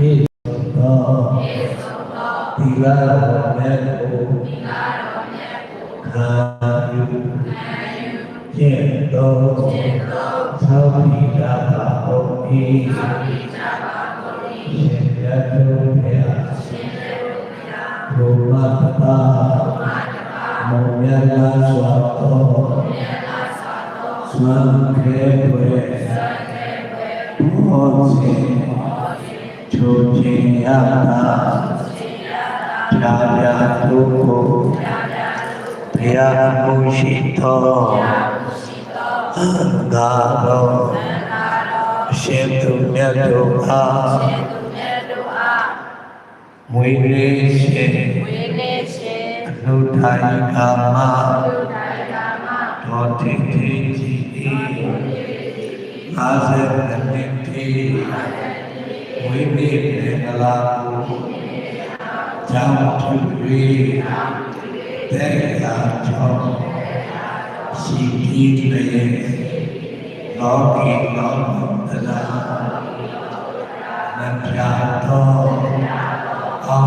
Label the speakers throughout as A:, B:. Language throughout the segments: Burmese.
A: ပြေဆုံးသောသီလတော်မြတ်ကိုခံယူကျင့်သောသောတိတာပါဟုတ်၏ရှင်ရတုမြတ်ဘုရားတပါမောမြတ်လာစွာသောသွမ်းခဲွယ်ဘောဇင် ချိုခြင်းရတာဖြာဖြာတို့ကိုဘုရားမှုရှိသောအံသာတော်ရှင်သူမြတ်တို့အားမွေလေးရှင်
B: ဝေနေရှင်
A: အနုထိုင်ကာမ
B: ဒုတိုင်ကာမ
A: တော်တိတိကြည်၏အာဇေနတိတိ วิเนตลาจำทุวีแต่ลาชอบสีดีเลยล้อกีล้อมตนานันยาโตเอา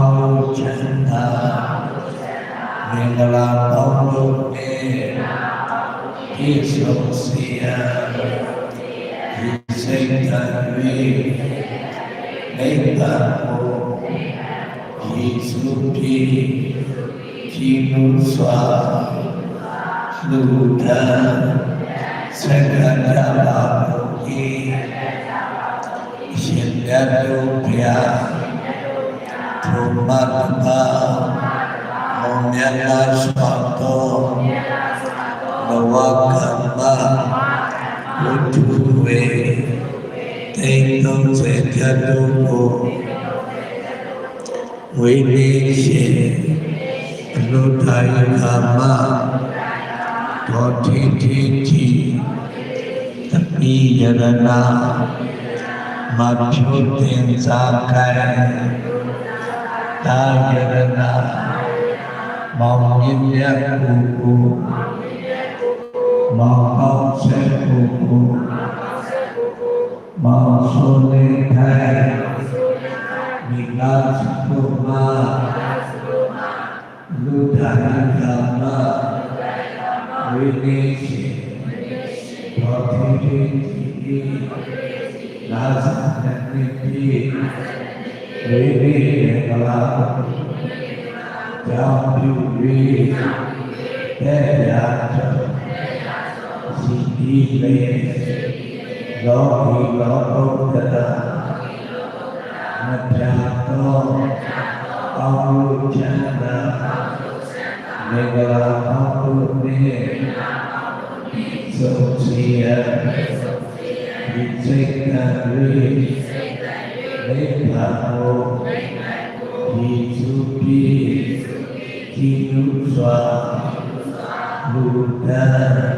A: ชันตาเมงลาต้องลุกเนที่สมเสียที่เสกตันวี ဘုရားရှင်ရတုဗျာဘုမတ္တပါမောမြတ်လာစွာတော်ဘဝကမ္မဝတ္ထုဝေတိန်သုံးစေတတ်တို့ကိုဝိနည်းရှင်အလုထိုင်ကမ္မတော်တိတိတိတပိယရဏမဖြုတင်စားခိုင်တာယရဏမောင်မြင့်မြတ်ကိုကိုမောင်ကောင်းဆက်ကိုကိုမောင်ဆိုနေထိုင်မိသားစုမှာလူတိုင်းကမှာဝိ tinh tông sẽ thật tu khổ nguyện đi sĩ, lô đại khả ma. Có thi thi thi tập y yarana mà chú tiền ra khai ta yarana mong nhiên giác cụ cụ. Mong con sẽ cụ. মাসুলে থাই মিলাস তোমা লুধানা কামা বিনেশে পথে জিবি লাজ নেতি রেবে গলা জামরুবে তেরা সিদ্ধি লেয়ে लोकोत्तता मध्यातो अवचंद निगलापुने सोचिया विचेतरी लेखाओ हिचुपी किनुस्वा बुद्धा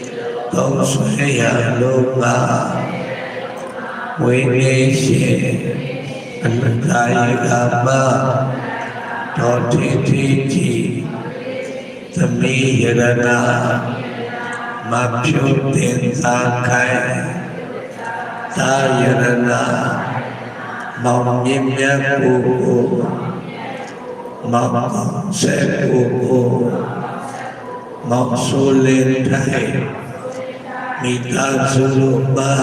A: သုံးဆွဲရလို့ပါဝိနည်းရှိအနတ္တယကမတော်တိတိတိသမီးယရနာမဖြုတင်သာခိုင်သာယရနာမောင်မြင့်မြတ်ကိုကိုမောင်ဆက်ကိုကိုမောင်ဆိုလင်းထိုင် မိသားစုတို့ပါ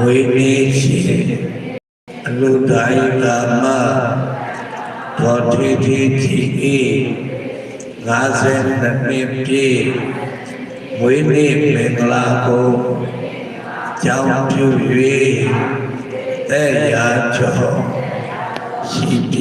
A: ဝိနည်းရှိအလုတိုင်းကာမတော်ထေထေတိဤငါးဆယ်နှစ်နှစ်ပြည့်ဝိနည်းမင်္ဂလာကိုကြောင်းပြု၍တဲ့ရာကျော်ရှိပြီ